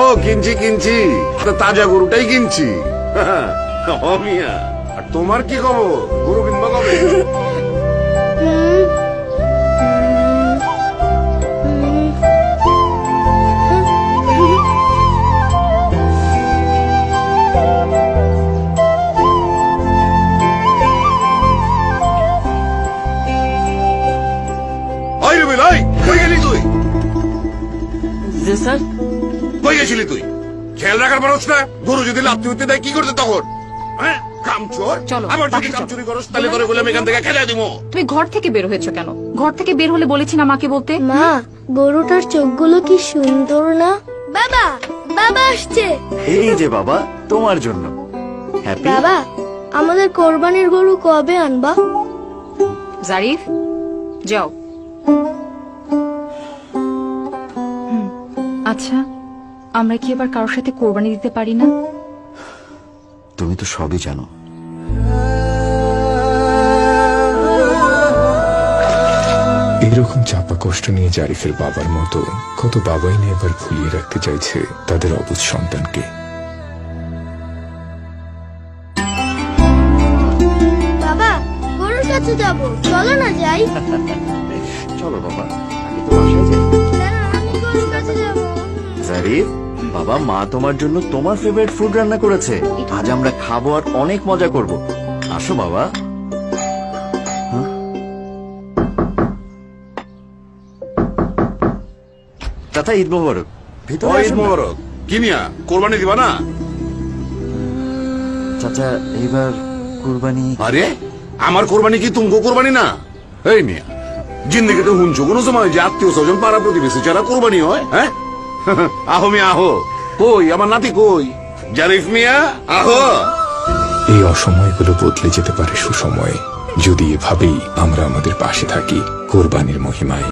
ও কিনছি কিনছি। তো তাজা গরুটাই কিনছি। মিয়া। আর তোমার কি খবর? গরু কিনবা কবে? ওই রুবিল ওই কই গেছিলি তুই? খেয়াল রাখার মানুষ না? গরু যদি লাভ উঠতে দেয় কি করতে তখন? হ্যাঁ? কামচোর আবার যদি বাসে কাম চলো। চুরি করস তাহলে করে বলে এখান থেকে খেলে দিব তুমি ঘর থেকে বের হয়েছো কেন? ঘর থেকে বের হলে বলেছি না মাকে বলতে? মা গরুটার চোখগুলো কি সুন্দর না? বাবা বাবা আসছে। এই যে বাবা তোমার জন্য। হ্যাপি বাবা আমাদের কোরবানির গরু কবে আনবা? জারিফ যাও। হুম, আচ্ছা। আমরা কি এবার কারোর সাথে কোরবানি দিতে পারি না? তুমি তো সবই জানো। এইরকম চাপা কষ্ট নিয়ে জারিফের বাবার মতো কত বাবাই নিয়ে এবার ভুলিয়ে রাখতে চাইছে তাদের অবুধ সন্তানকে। বাবা গরুর কাছে যাব। চলো না যাই। চলো বাবা আমি তো বাসায় যাই। না, আমি গরুর কাছে যাব। জারিফ বাবা মা তোমার জন্য তোমার ফেভারিট ফুড রান্না করেছে। আজ আমরা খাব আর অনেক মজা করব। আসো বাবা। হ্যাঁ? চাচা ঈদ মোবারক। ভিতরে না। মোবারক। কি মিয়া কোরবানি দিবা না? চাচা এইবার কুরবানি আরে আমার কোরবানি কি তুমকো কোরবানি না? এই মিয়া জিন্দগিতে হুনছো কোনো সময় যে আত্মীয় স্বজন পাড়া প্রতিবেশী যারা কোরবানি হয় হ্যাঁ? আহো মিয়া, আহো। কই, আমার নাতি কই? জারিফ মিয়া, আহো। এই অসময়গুলো বদলে যেতে পারে সুসময়ে। যদি এভাবেই আমরা আমাদের পাশে থাকি, কোরবানির মহিমায়।